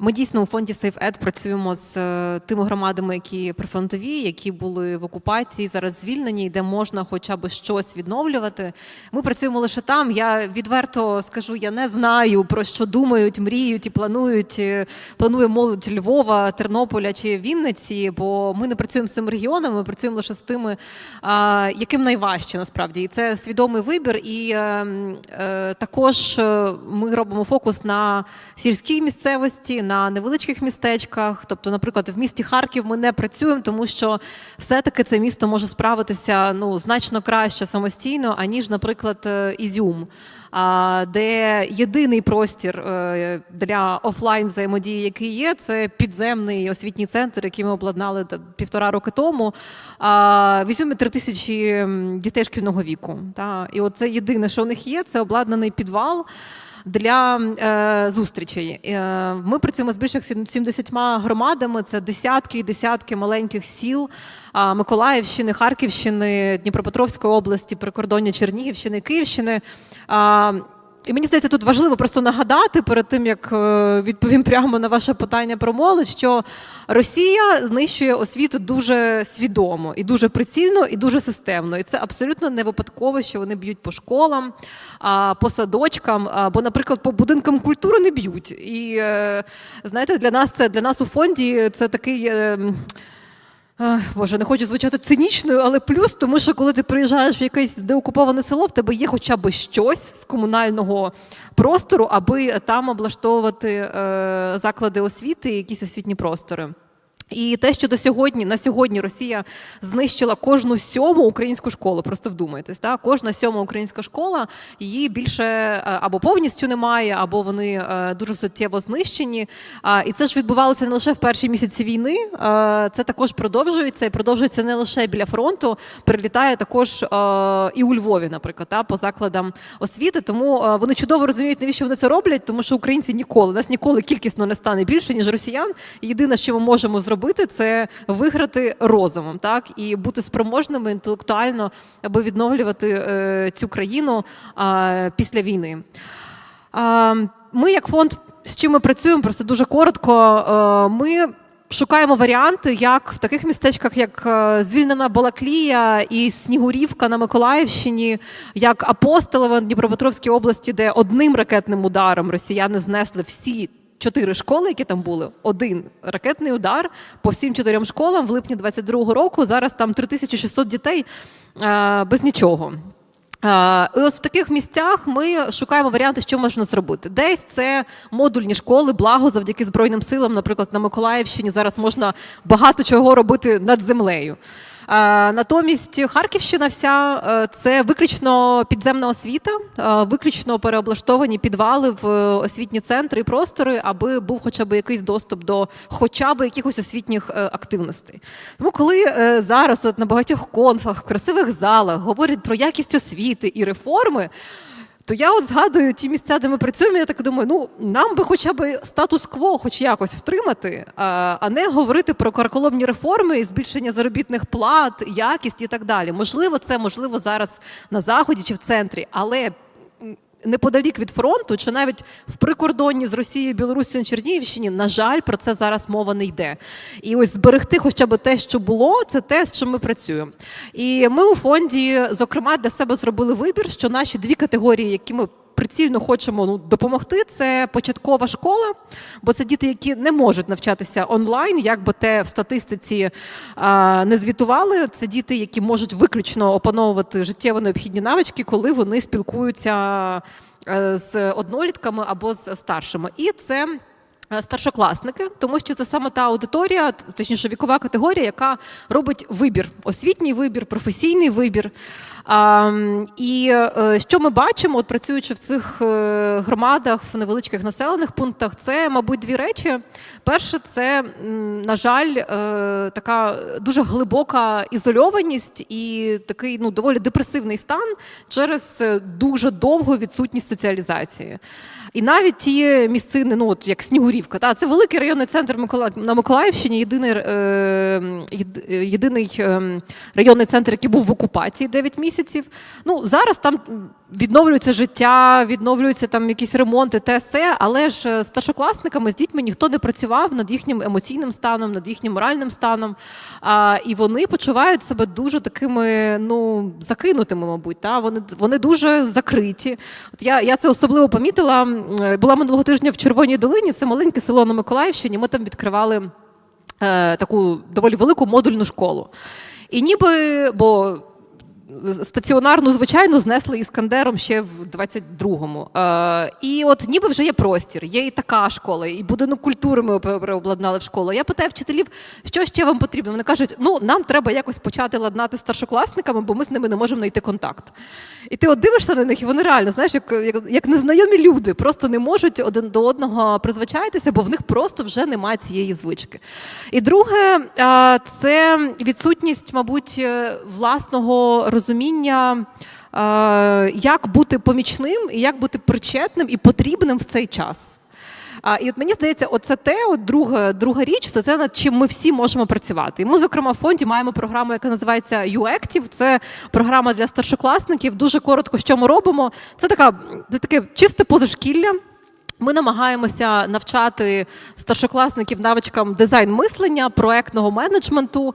Ми дійсно у фонді SafeEd працюємо з е, тими громадами, які прифронтові, які були в окупації, зараз звільнені, і де можна хоча б щось відновлювати. Ми працюємо лише там. Я відверто скажу, я не знаю про що думають, мріють і планують. е, Планує молодь Львова, Тернополя чи Вінниці, бо ми не працюємо з цими регіонами, ми працюємо лише з тими, яким найважче насправді. І це свідомий вибір. І е, м, е, також ми робимо фокус на сільській місцевості, на невеличких містечках. Тобто, наприклад, в місті Харків ми не працюємо, тому що все-таки це місто може справитися ну значно краще самостійно, аніж, наприклад, е, Ізюм. Де єдиний простір е, для офлайн взаємодії, який є, це підземний освітній центр, який ми обладнали півтора роки тому. В Ізюмі три тисячі дітей шкільного віку. І оце єдине, що у них є, це обладнаний підвал. Для е, зустрічей Е, ми працюємо з більше як 70 громадами. Це десятки і десятки маленьких сіл е, Миколаївщини, Харківщини, Дніпропетровської області, прикордоння Чернігівщини, Київщини. А, і мені здається, тут важливо просто нагадати перед тим, як е, відповім прямо на ваше питання про молодь, що Росія знищує освіту дуже свідомо і дуже прицільно, і дуже системно. І це абсолютно не випадково, що вони б'ють по школам, по садочкам, а, бо, наприклад, по будинкам культури не б'ють. І е, знаєте, для нас це для нас у фонді це такий. Ах, Боже, не хочу звучати цинічною, але плюс, тому що коли ти приїжджаєш в якесь деокуповане село, в тебе є хоча б щось з комунального простору, аби там облаштовувати е, заклади освіти, і якісь освітні простори. І те, що до сьогодні на сьогодні Росія знищила кожну сьому українську школу, просто вдумайтесь, так? кожна сьома українська школа її більше е, або повністю немає, або вони е, дуже суттєво знищені. І це ж відбувалося не лише в перші місяці війни, е, це також продовжується і продовжується не лише біля фронту, прилітає також і у Львові, наприклад, та, по закладам освіти. Тому вони чудово розуміють, навіщо вони це роблять, тому що українці ніколи нас ніколи кількісно не стане більше ніж росіян. Єдине, що ми можемо зробити, це виграти розумом, так і бути спроможними інтелектуально, аби відновлювати е, цю країну е, після війни. Е, Ми, як фонд, з чим ми працюємо, просто дуже коротко. е, Ми шукаємо варіанти, як в таких містечках, як е, звільнена Балаклія і Снігурівка на Миколаївщині, як Апостолове в Дніпропетровській області, де одним ракетним ударом росіяни знесли всі. Чотири школи, які там були, один ракетний удар по всім чотирьом школам в липні 22-го року. Зараз там 3600 дітей е, без нічого. Е, І ось в таких місцях ми шукаємо варіанти, що можна зробити. Десь це модульні школи, благо завдяки Збройним силам, наприклад, на Миколаївщині зараз можна багато чого робити над землею. Натомість Харківщина вся е, це виключно підземна освіта, е, виключно переоблаштовані підвали в е, освітні центри і простори, аби був хоча б якийсь доступ до хоча б якихось освітніх активностей. Тому коли зараз от на багатьох конфах, красивих залах говорять про якість освіти і реформи. То я от згадую ті місця, де ми працюємо. Я так думаю, ну нам би хоча б статус-кво, хоч якось втримати, а, не говорити про карколомні реформи, і збільшення заробітних плат, якість і так далі. Можливо, це можливо зараз на заході чи в центрі, але неподалік від фронту, чи навіть в прикордонні з Росією, Білорусією, Чернігівщині, на жаль, про це зараз мова не йде. І ось зберегти хоча б те, що було, це те, з чим ми працюємо. І ми у фонді, зокрема, для себе зробили вибір, що наші дві категорії, які ми прицільно хочемо ну, допомогти, це початкова школа, бо це діти, які не можуть навчатися онлайн, як би те в статистиці а, не звітували. Це діти, які можуть виключно опановувати життєво необхідні навички, коли вони спілкуються е, з однолітками або з старшими. І це е, Старшокласники, тому що це саме та аудиторія, точніше вікова категорія, яка робить вибір, освітній вибір, професійний вибір. І е, що ми бачимо, от працюючи в цих е, громадах, в невеличких населених пунктах, це, мабуть, дві речі. Перше, це, на жаль, е, така дуже глибока ізольованість і такий ну, доволі депресивний стан через е, дуже довгу відсутність соціалізації. І навіть ті місцини, ну от як Снігурівка, та це великий районний центр Микола... на Миколаївщині, єдиний, е, єдиний е, районний центр, який був в окупації 9 місяців. Ну зараз там відновлюється життя, відновлюються там якісь ремонти, те все, але ж е, старшокласниками, з дітьми ніхто не працював над їхнім емоційним станом, над їхнім моральним станом. А, і вони почувають себе дуже такими ну, закинутими, мабуть. Та? Вони, вони дуже закриті. От я, я це особливо помітила. Е, Була минулого тижня в Червоній долині, це маленьке село на Миколаївщині. Ми там відкривали е, таку доволі велику модульну школу. І ніби, бо стаціонарну, звичайно, знесли іскандером ще в 22-му. Е, і от ніби вже є простір, є і така школа, і будинок культури ми переобладнали в школу. Я питаю вчителів, що ще вам потрібно. Вони кажуть, ну нам треба якось почати ладнати старшокласниками, бо ми з ними не можемо знайти контакт. І ти от дивишся на них, і вони реально, знаєш, як, як, як незнайомі люди, просто не можуть один до одного призвичаїтися, бо в них просто вже немає цієї звички. І друге, е, це відсутність, мабуть, е, власного розуміння. Е, Як бути помічним і як бути причетним і потрібним в цей час. А, і от мені здається, оце те, от друга, друга річ, це те, над чим ми всі можемо працювати. І ми, зокрема, в фонді маємо програму, яка називається UActive. Це програма для старшокласників. Дуже коротко, що ми робимо. Це така це таке чисте позашкілля. Ми намагаємося навчати старшокласників навичкам дизайн мислення, проектного менеджменту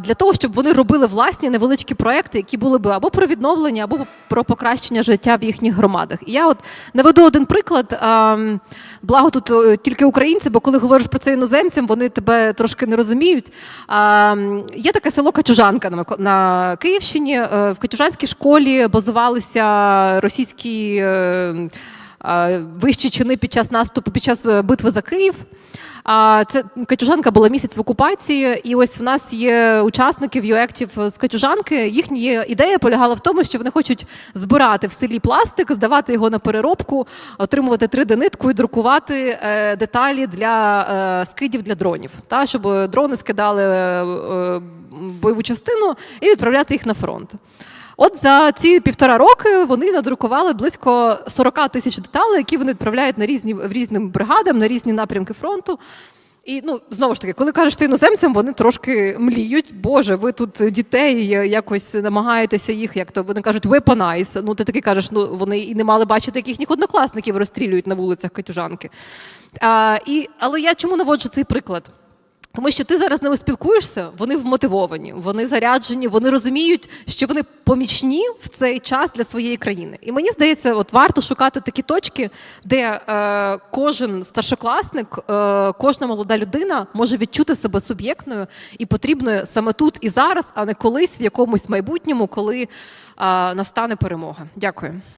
для того, щоб вони робили власні невеличкі проекти, які були би або про відновлення, або про покращення життя в їхніх громадах. І я от наведу один приклад. Благо тут е, тільки українці, бо коли говориш про це іноземцям, вони тебе трошки не розуміють. Є таке село Катюжанка на Київщині. Е, В Катюжанській школі базувалися російські. Е, вищі чини під час наступу, під час е, битви за Київ. А це Катюжанка була місяць в окупації, і ось в нас є учасники в юектів з Катюжанки. Їхня ідея полягала в тому, що вони хочуть збирати в селі пластик, здавати його на переробку, отримувати 3D-нитку і друкувати е, деталі для е, скидів для дронів, та щоб дрони скидали е, е, бойову частину і відправляти їх на фронт. От за ці півтора роки вони надрукували близько 40 тисяч деталей, які вони відправляють на різні в різним бригадам, на різні напрямки фронту. І ну знову ж таки, коли кажеш ти іноземцям, вони трошки мліють. Боже, ви тут дітей якось намагаєтеся їх, як то вони кажуть, weaponize. Ну ти таки кажеш, ну вони і не мали бачити, як їхніх однокласників розстрілюють на вулицях Катюжанки. А, і, але я чому наводжу цей приклад? Тому що ти зараз з ними спілкуєшся, вони вмотивовані, вони заряджені, вони розуміють, що вони помічні в цей час для своєї країни. І мені здається, от варто шукати такі точки, де е, кожен старшокласник, е, кожна молода людина може відчути себе суб'єктною і потрібною саме тут і зараз, а не колись в якомусь майбутньому, коли е, настане перемога. Дякую.